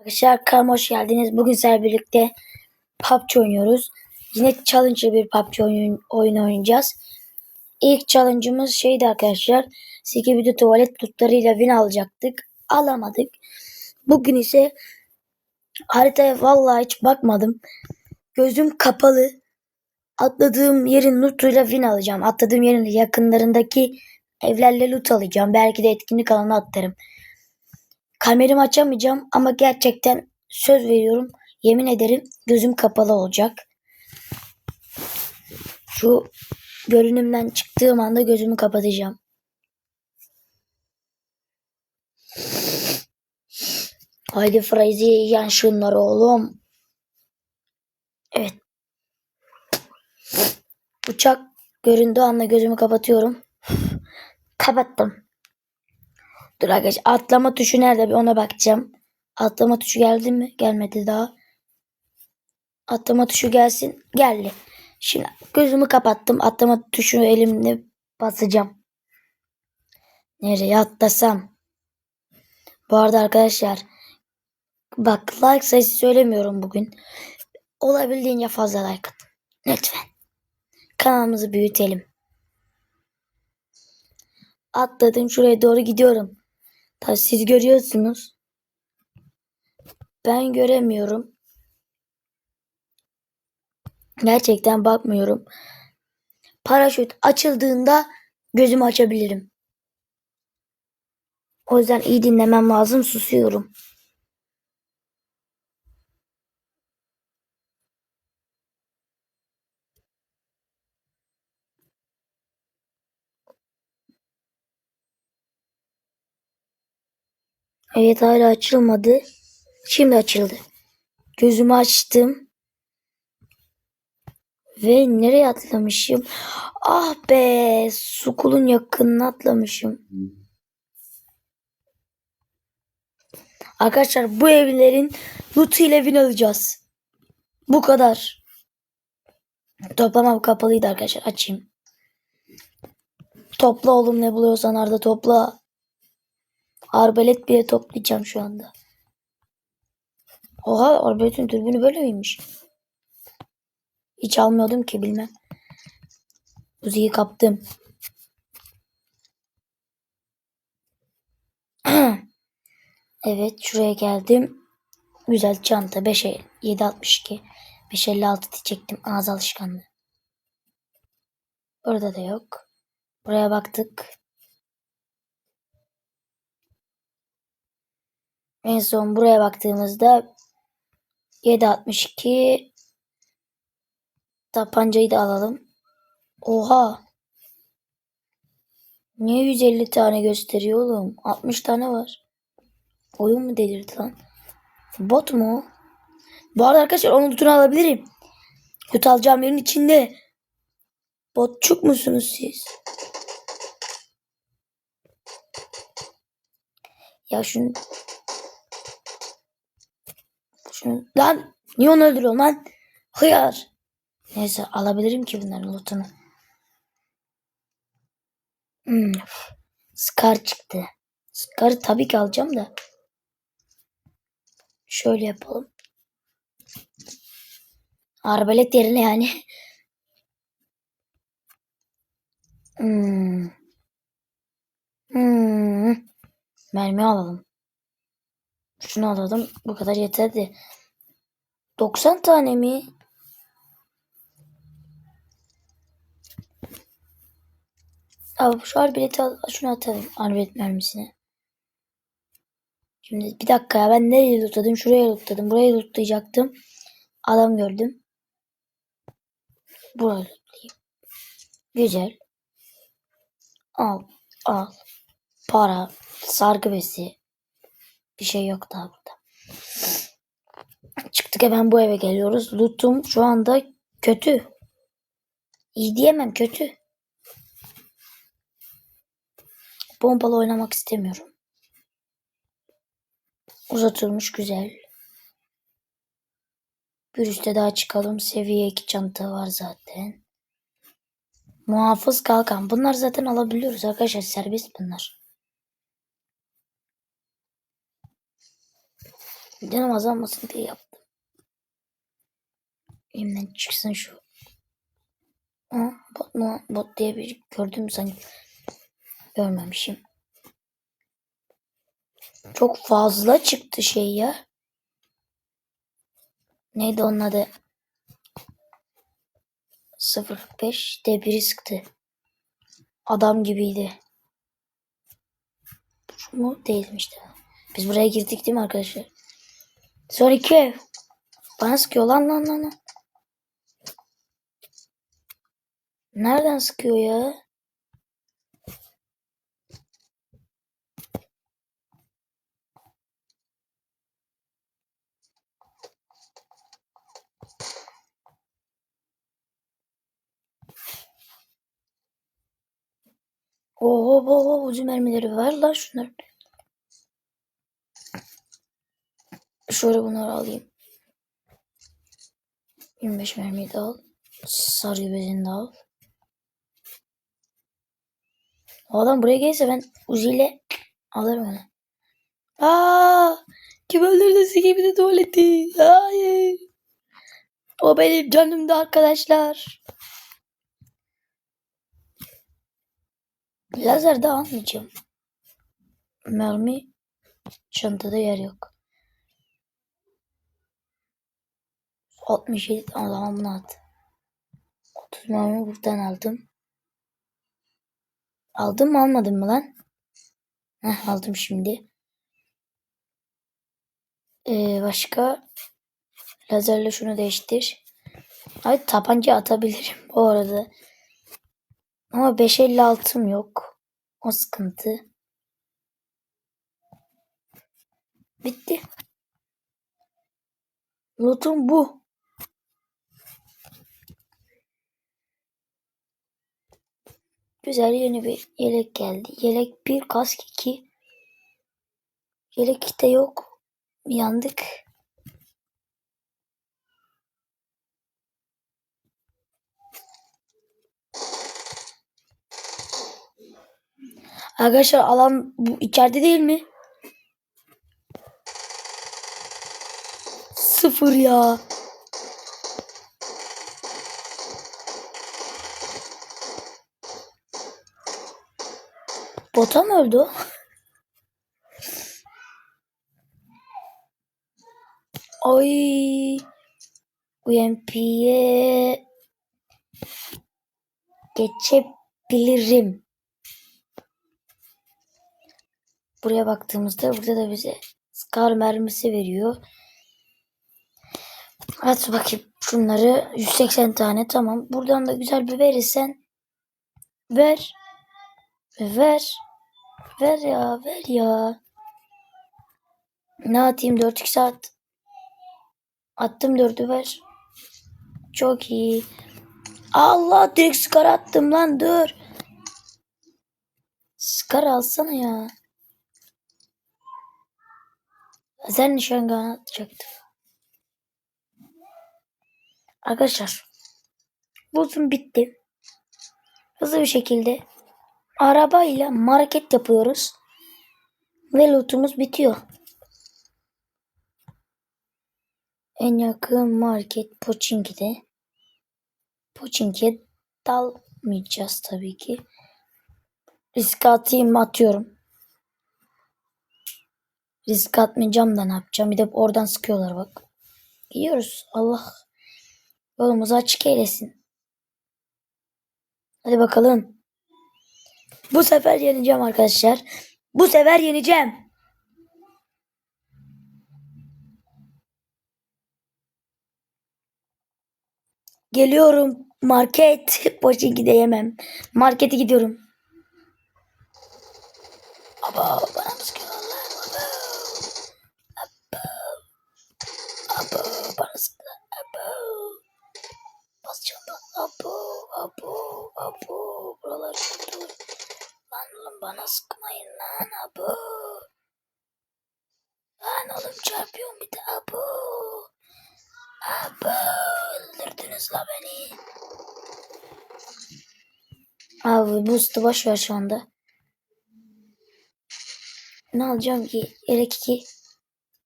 Arkadaşlar kanalıma hoş geldiniz. Bugün sizlerle birlikte PUBG oynuyoruz. Yine challenge'lı bir PUBG oyun, oyun oynayacağız. İlk challenge'ımız şeydi arkadaşlar. Skibidi tuvalet lootlarıyla win alacaktık. Alamadık. Bugün ise haritaya vallahi hiç bakmadım. Gözüm kapalı. Atladığım yerin lootuyla win alacağım. Atladığım yerin yakınlarındaki evlerle loot alacağım. Belki de etkinlik alanına atlarım. Kameramı açamayacağım ama gerçekten söz veriyorum. Yemin ederim gözüm kapalı olacak. Şu görünümden çıktığım anda gözümü kapatacağım. Haydi Frenzy yiyen şunları oğlum. Evet. Uçak göründüğü anda gözümü kapatıyorum. Kapattım. Dur arkadaşlar atlama tuşu nerede bir ona bakacağım. Atlama tuşu geldi mi? Gelmedi daha. Atlama tuşu gelsin. Geldi. Şimdi gözümü kapattım. Atlama tuşunu elimle basacağım. Nereye atlasam? Bu arada arkadaşlar bak like sayısı söylemiyorum bugün. Olabildiğince fazla like atın. Lütfen. Kanalımızı büyütelim. Atladım şuraya doğru gidiyorum. Tabii siz görüyorsunuz. Ben göremiyorum. Gerçekten bakmıyorum. Paraşüt açıldığında gözümü açabilirim. O yüzden iyi dinlemem lazım. Susuyorum. Evet hala açılmadı. Şimdi açıldı. Gözümü açtım. Ve nereye atlamışım? Ah be! Sukulun yakınına atlamışım. Arkadaşlar bu evlerin loot'u ile win alacağız. Bu kadar. Toplamam kapalıydı arkadaşlar. Açayım. Topla oğlum ne buluyorsan Arda topla. Arbalet bile toplayacağım şu anda. Oha arbaletin dürbünü böyle miymiş? Hiç almıyordum ki bilmem. Uzi'yi kaptım. evet şuraya geldim. Güzel çanta 5 762 556 diyecektim ağız alışkanlığı. Burada da yok. Buraya baktık. En son buraya baktığımızda 762 tabancayı da alalım. Oha. Niye 150 tane gösteriyor oğlum? 60 tane var. Oyun mu delirdi lan? Bot mu? Bu arada arkadaşlar onun lootunu alabilirim. Loot alacağım yerin içinde. Botçuk musunuz siz? Ya şunu şunu lan niye onu öldürüyorsun lan? Hıyar. Neyse alabilirim ki bunların lootunu. Hmm. Scar çıktı. Scar'ı tabii ki alacağım da. Şöyle yapalım. Arbalet yerine yani. Hmm. Hmm. Mermi alalım. Şunu alalım. Bu kadar yeterdi. 90 tane mi? Abi şu arbaleti al. Şunu atalım. Arbalet mermisini. Şimdi bir dakika ya ben nereye lootladım? Şuraya lootladım. Buraya lootlayacaktım. Adam gördüm. Buraya lootlayayım. Güzel. Al. Al. Para. Sargı besi. Bir şey yok daha burada. Çıktık hemen bu eve geliyoruz. Lootum şu anda kötü. İyi diyemem kötü. Pompalı oynamak istemiyorum. Uzatılmış güzel. Bir üstte daha çıkalım. Seviye 2 çanta var zaten. Muhafız kalkan. Bunlar zaten alabiliyoruz arkadaşlar. Serbest bunlar. Canım azalmasın diye yaptım. Elimden çıksın şu. Aa, bot mu? Bot diye bir gördüm sanki. Görmemişim. Çok fazla çıktı şey ya. Neydi onun adı? 05 de biri sıktı. Adam gibiydi. Şu mu? Değilmiş de. Biz buraya girdik değil mi arkadaşlar? Son iki ev. Bana sıkıyor lan lan lan. Nereden sıkıyor ya? Oho oho uzun mermileri var lan şunlar. Şöyle bunları alayım. 25 mermiyi de al. Sarı bezini de al. O adam buraya gelirse ben Uzi ile alırım onu. Aa, kim öldürdü gibi de tuvaleti? Hayır. O benim canımda arkadaşlar. Lazer de almayacağım. Mermi çantada yer yok. 67 tamam bunu at. 30 mermi buradan aldım. Aldım mı almadım mı lan? Heh, aldım şimdi. Ee, başka lazerle şunu değiştir. Ay tabanca atabilirim bu arada. Ama 556'm yok. O sıkıntı. Bitti. Lootum bu. Güzel yeni bir yelek geldi. Yelek bir kask iki. Yelek işte yok. Yandık. Arkadaşlar alan bu içeride değil mi? Sıfır ya. Bota mı öldü? Ay. UMP'ye geçebilirim. Buraya baktığımızda burada da bize Scar mermisi veriyor. At bakayım şunları 180 tane tamam. Buradan da güzel bir verirsen ver. Ver. Ver ya ver ya. Ne atayım 4 saat. Attım 4'ü ver. Çok iyi. Allah direkt Scar attım lan dur. Scar alsana ya. Sen nişangahına atacaktım. Arkadaşlar. Buzum bitti. Hızlı bir şekilde arabayla market yapıyoruz. Ve lootumuz bitiyor. En yakın market Pochinki'de. Pochinki'ye dalmayacağız tabii ki. Risk atayım atıyorum. Risk atmayacağım da ne yapacağım. Bir de oradan sıkıyorlar bak. Gidiyoruz. Allah yolumuzu açık eylesin. Hadi bakalım. Bu sefer yeneceğim arkadaşlar. Bu sefer yeneceğim. Geliyorum. Market. Pochinki'de yemem. Markete gidiyorum. Aba bana sıkıyorlar? Aba. Aba. Aba bana sıkıyorlar. Aba. Basacağım ben. Abo. Abo. Abo. Buralar oğlum bana sıkmayın lan. Abo. Lan oğlum çarpıyorum bir de. Abo. Abo. Öldürdünüz la beni. Abi boost'u boş ver şu anda. Ne alacağım ki? Yelek 2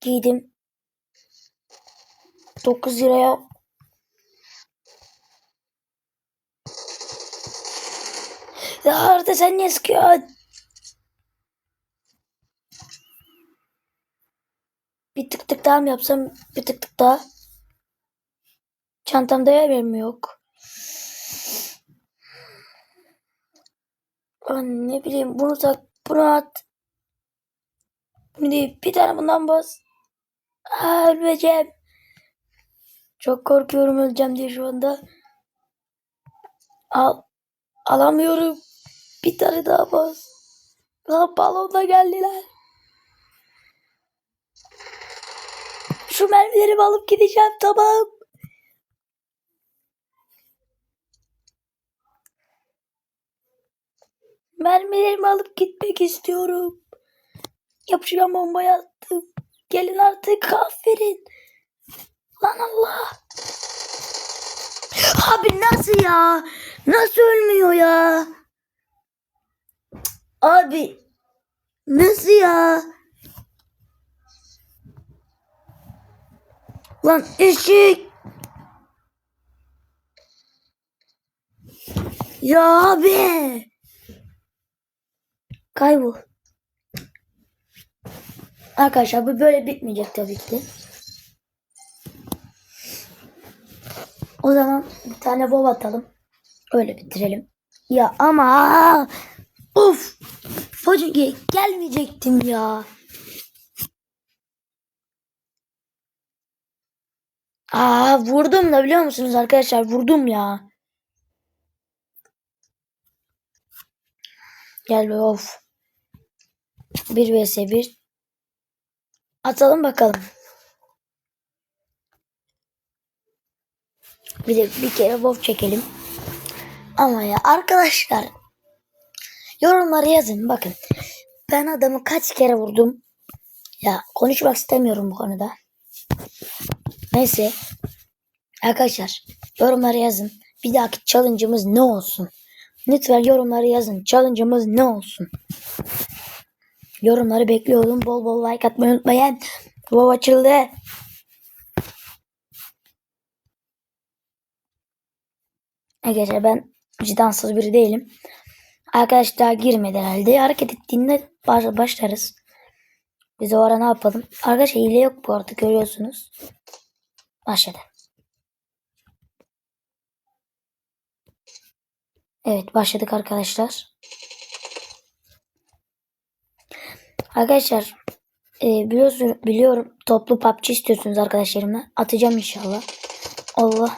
giydim. 9 liraya. Ya Arda sen niye sıkıyorsun? Bir tık tık daha mı yapsam? Bir tık tık daha. Çantamda yer mi yok? Lan ne bileyim bunu tak bunu at. Bunu değil bir tane bundan bas. Aa, ölmeyeceğim. Çok korkuyorum öleceğim diye şu anda. Al. Alamıyorum. Bir tane daha bas. Lan balonla geldiler. Şu mermilerimi alıp gideceğim tamam. Mermilerimi alıp gitmek istiyorum. Yapışkan bombayı attım. Gelin artık aferin. Lan Allah. Abi nasıl ya? Nasıl ölmüyor ya? Abi nasıl ya? Lan eşek. Ya abi. Kaybol. Arkadaşlar bu böyle bitmeyecek tabii ki. O zaman bir tane bol atalım. Öyle bitirelim. Ya ama of Focunge gelmeyecektim ya. Aa vurdum da biliyor musunuz arkadaşlar vurdum ya. Gel be of. 1 vs 1. Atalım bakalım. Bir de bir kere WoW çekelim. Ama ya arkadaşlar yorumlara yazın bakın. Ben adamı kaç kere vurdum. Ya konuşmak istemiyorum bu konuda. Neyse. Arkadaşlar yorumlara yazın. Bir dahaki challenge'ımız ne olsun? Lütfen yorumlara yazın. Challenge'ımız ne olsun? Yorumları bekliyorum. Bol bol like atmayı unutmayın. WoW açıldı. Arkadaşlar ben vicdansız biri değilim. Arkadaş daha girmedi herhalde. Hareket ettiğinde baş- başlarız. Biz o ara ne yapalım? Arkadaşlar hile yok bu arada görüyorsunuz. Başladı. Evet başladık arkadaşlar. Arkadaşlar e, biliyorsun biliyorum toplu PUBG istiyorsunuz arkadaşlarımla. Atacağım inşallah. Allah.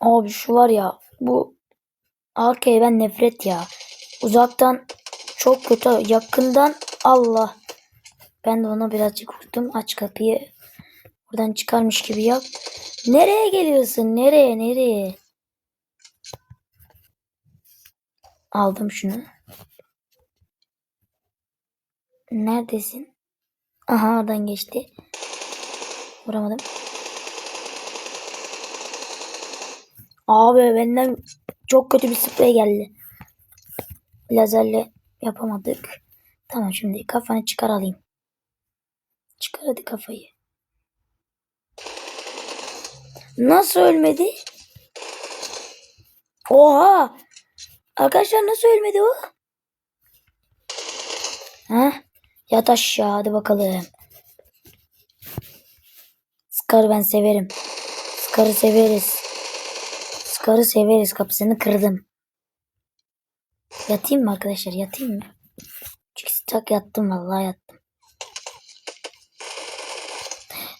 Abi şu var ya bu arkaya ben nefret ya. Uzaktan çok kötü. Yakından Allah. Ben de ona birazcık vurdum. Aç kapıyı. Buradan çıkarmış gibi yap. Nereye geliyorsun? Nereye? Nereye? Aldım şunu. Neredesin? Aha oradan geçti. Vuramadım. Abi benden çok kötü bir sprey geldi. Lazerle yapamadık. Tamam şimdi kafanı çıkar alayım. Çıkar hadi kafayı. Nasıl ölmedi? Oha! Arkadaşlar nasıl ölmedi o? Ha? Yat aşağı hadi bakalım. Scar'ı ben severim. Scar'ı severiz. Scar'ı severiz. Kapısını kırdım. Yatayım mı arkadaşlar? Yatayım mı? Çünkü tak yattım vallahi yattım.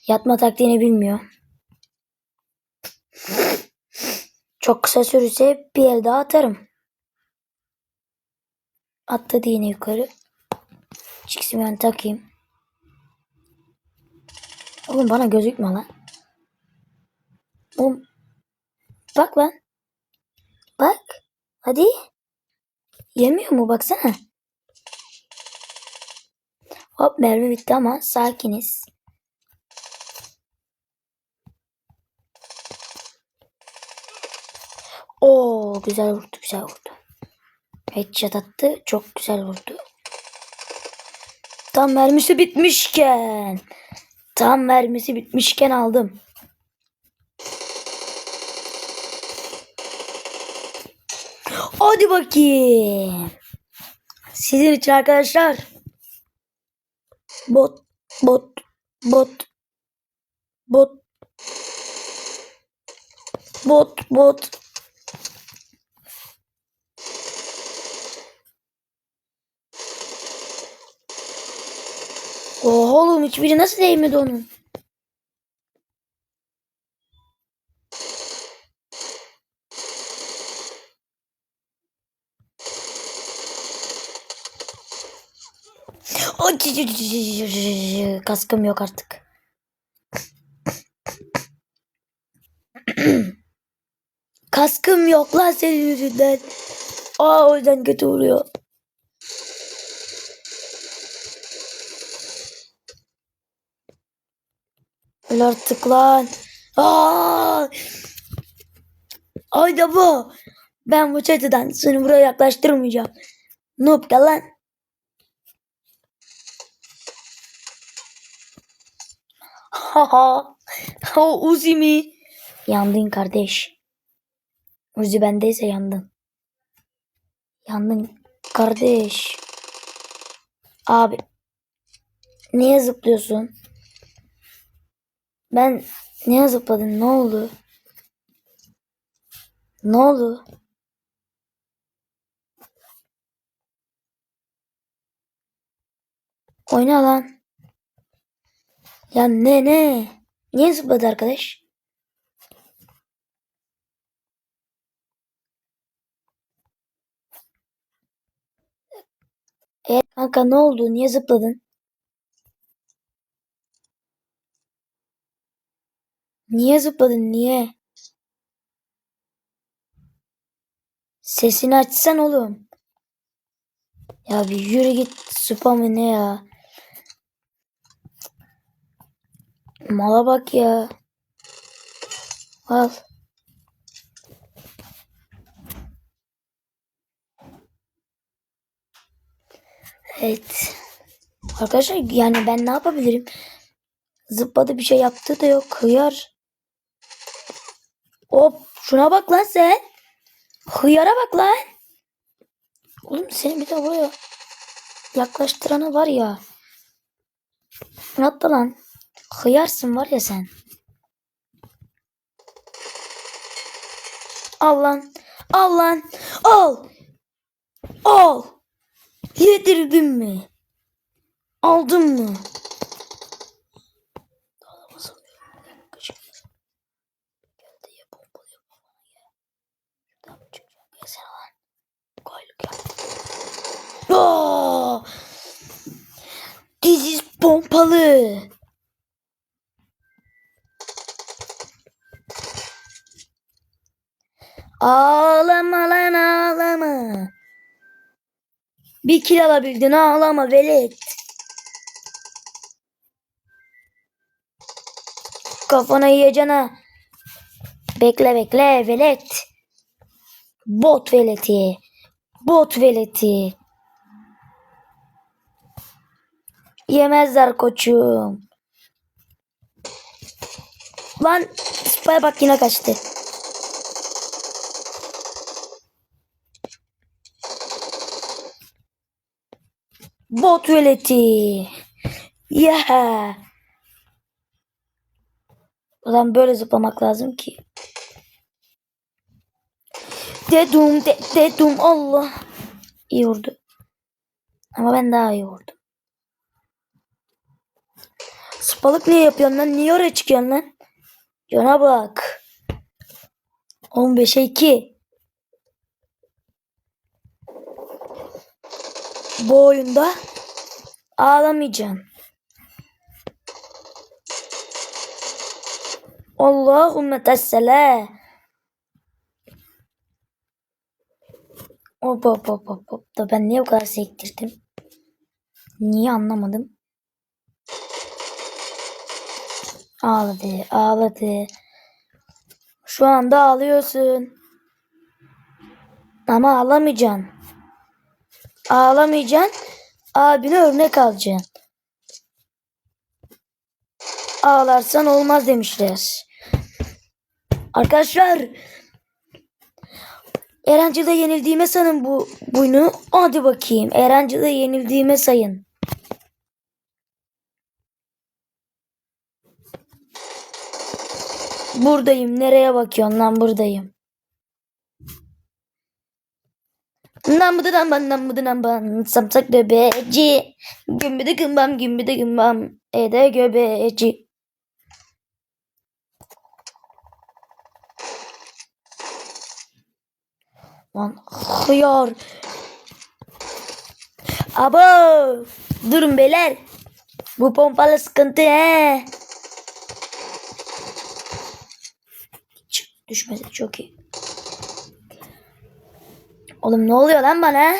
Yatma taktiğini bilmiyor. Çok kısa sürürse bir el daha atarım. Atladı yine yukarı. Çıksın ben takayım. Oğlum bana gözükme lan. Oğlum. Bak lan. Bak. Hadi. Yemiyor mu baksana. Hop mermi bitti ama sakiniz. Oo güzel vurdu güzel vurdu. Headshot attı çok güzel vurdu. Tam mermisi bitmişken. Tam mermisi bitmişken aldım. Hadi bakayım. Sizin için arkadaşlar. Bot, bot, bot, bot, bot, bot. Oha oğlum hiçbiri nasıl değmedi onun? Kaskım yok artık. Kaskım yok lan senin yüzünden. Aa o yüzden kötü vuruyor. Artık lan. Aa! Ay da bu. Ben bu çatıdan seni buraya yaklaştırmayacağım. Noob gel lan. Haha. O Uzi mi? Yandın kardeş. Uzi bendeyse yandın. Yandın kardeş. Abi. Niye zıplıyorsun? Ben niye zıpladım? Ne oldu? Ne oldu? Oyna lan. Ya ne ne? Niye zıpladı arkadaş? Evet kanka ne oldu? Niye zıpladın? Niye zıpladın? Niye? Sesini açsan oğlum. Ya bir yürü git spamı ne ya? Mala bak ya. Al. Evet. Arkadaşlar yani ben ne yapabilirim? Zıpladı bir şey yaptı da yok. Hıyar. Hop şuna bak lan sen. Hıyara bak lan. Oğlum seni bir de buraya yaklaştıranı var ya. Hatta lan. Hıyarsın var ya sen. Al lan. Al lan. Al. Al. Yedirdin mi? Aldın mı? Geldi ya pompalı yapma bana ya. Şuradan mı çıkacağım? Gelsene lan. Koyluk yap. Aa! This is pompalı. Ağlama lan ağlama. Bir kill alabildin ağlama velet. Kafana yiyeceksin. Bekle bekle velet. Bot veleti. Bot veleti. Yemezler koçum. Lan Spy bak yine kaçtı. Bot veleti. Yeah. Ulan böyle zıplamak lazım ki. Dedum de, dedum Allah. İyi vurdu. Ama ben daha iyi vurdum. Spalık niye yapıyorsun lan? Niye oraya çıkıyorsun lan? Cana bak. 15'e 2. Bu oyunda ağlamayacaksın. Allahümme tessele. Hop hop hop hop hop. Da ben niye bu kadar sektirdim? Niye anlamadım. Ağladı, ağladı. Şu anda ağlıyorsun. Ama ağlamayacaksın. Ağlamayacaksın. Abine örnek alacaksın. ağlarsan olmaz demişler. Arkadaşlar Erencil'de yenildiğime sanın bu bunu. Hadi bakayım. Erencil'de yenildiğime sayın. Buradayım. Nereye bakıyorsun lan? Buradayım. Namıdı namban namıdı namban samsak göbeci Gümbüdü gümbam gümbüdü gümbam ede göbeci. Lan hıyar. Abo! Durun beyler. Bu pompalı sıkıntı he Çık, Düşmedi çok iyi Oğlum ne oluyor lan bana?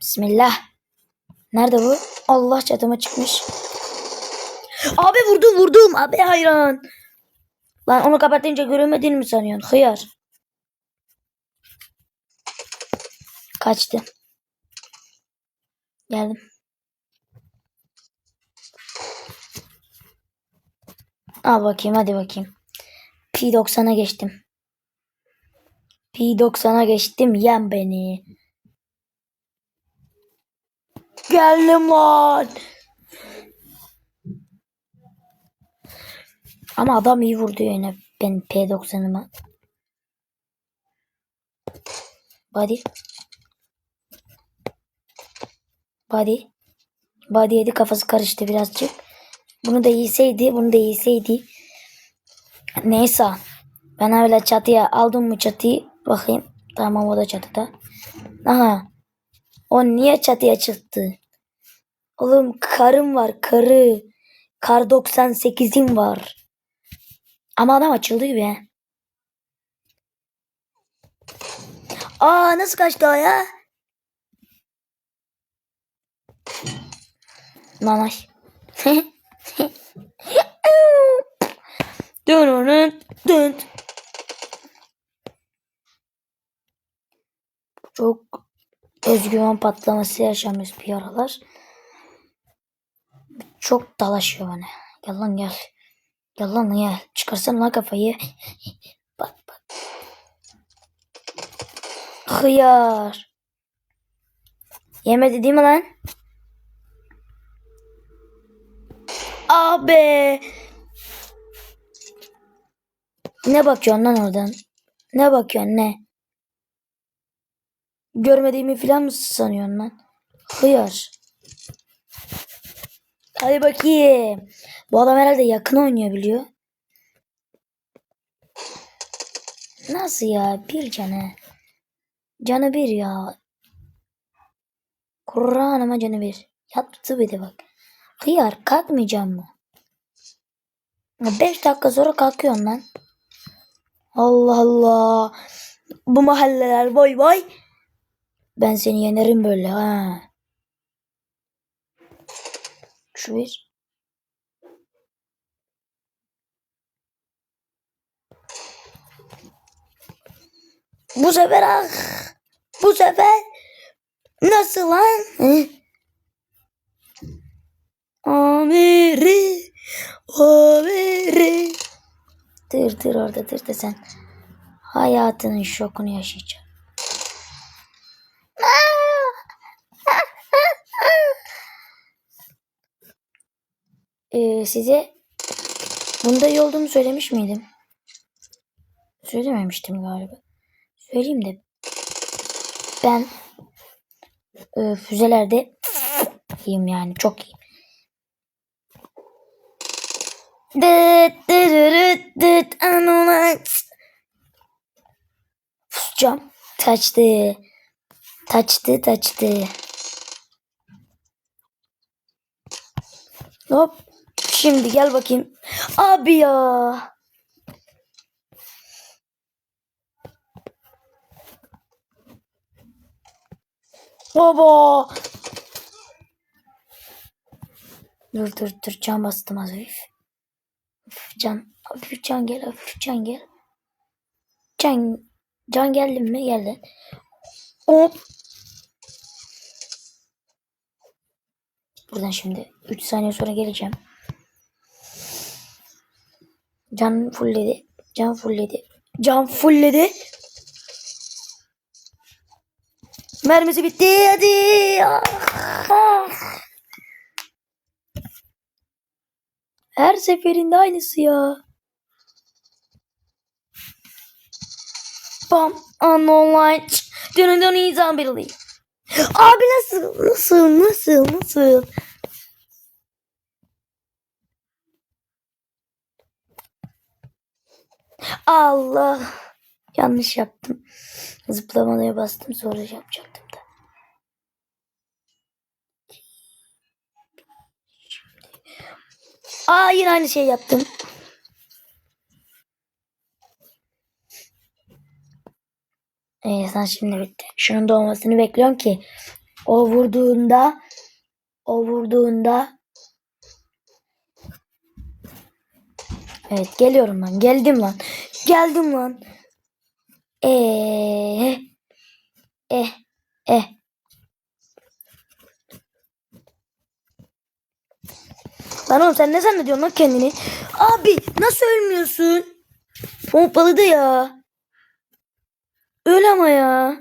Bismillah. Nerede bu? Allah çatıma çıkmış. Abi vurdum vurdum. Abi hayran. Lan onu kapatınca göremediğini mi sanıyorsun? Hıyar. Kaçtı. Geldim. Al bakayım hadi bakayım. P90'a geçtim. P90'a geçtim yen beni. Geldim lan. Ama adam iyi vurdu yine ben P90'ıma. Body. Body. Body yedi kafası karıştı birazcık. Bunu da yeseydi, bunu da yeseydi. Neyse. Ben öyle çatıya aldım mı çatıyı? Bakayım. Tamam o da çatıda. Aha. O niye çatıya çıktı? Oğlum karım var karı. Kar 98'im var. Ama adam açıldı gibi. Aa nasıl kaçtı o ya? Nanay. Çok özgüven patlaması yaşamış bir aralar. Çok dalaşıyor bana. Gel lan gel. Gel lan gel. Çıkarsana lan kafayı. bak bak. Hıyar. Yemedi değil mi lan? Abi. Ne bakıyorsun lan oradan? Ne bakıyorsun ne? Görmediğimi falan mı sanıyorsun lan? Hıyar. Hadi bakayım. Bu adam herhalde yakın oynuyor biliyor. Nasıl ya? Bir canı. Canı bir ya. Kur'an'ıma canı bir. Yattı bir de bak. Hıyar kalkmayacağım mı? Beş dakika sonra kalkıyorsun lan. Allah Allah. Bu mahalleler vay vay. Ben seni yenerim böyle ha. Şu bir. Bu sefer ah. Bu sefer nasıl lan? Hı? Amiri. Amiri. Dır dır orada dır da sen. Hayatının şokunu yaşayacaksın. Ee, size bunda iyi olduğumu söylemiş miydim? Söylememiştim galiba. Söyleyeyim de ben e, füzelerde iyiyim yani çok iyiyim. Dıt dırırıt dıt anolat. Cam taçtı. Taçtı taçtı. Hop. Şimdi gel bakayım. Abi ya. Baba. Dur dur dur can bastım hafif. Can. Hafif can gel hafif can gel. Can. Can geldin mi? Geldin. Hop. Buradan şimdi 3 saniye sonra geleceğim. Can fullledi. Can fullledi. Can fullledi. Mermisi bitti. Hadi. Ah. Her seferinde aynısı ya. Bam. Online. Dönün dönün insan birliği. Abi nasıl? Nasıl? Nasıl? Nasıl? Allah. Yanlış yaptım. Zıplamalaya bastım sonra yapacaktım Aa yine aynı şey yaptım. Ee, sen şimdi bitti. Şunun doğmasını bekliyorum ki o vurduğunda o vurduğunda Evet geliyorum lan. Geldim lan. Geldim lan. Eh. Eh. Eh. Lan oğlum sen ne zannediyorsun lan kendini? Abi nasıl ölmüyorsun? Pompaladı ya. Öl ama ya.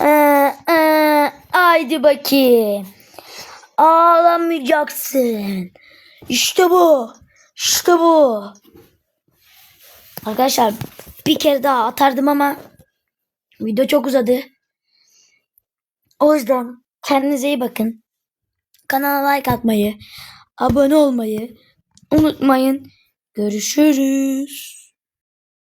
Ee, ee, haydi bakayım. Ağlamayacaksın. İşte bu. İşte bu. Arkadaşlar bir kere daha atardım ama video çok uzadı. O yüzden kendinize iyi bakın. Kanala like atmayı, abone olmayı unutmayın. Görüşürüz.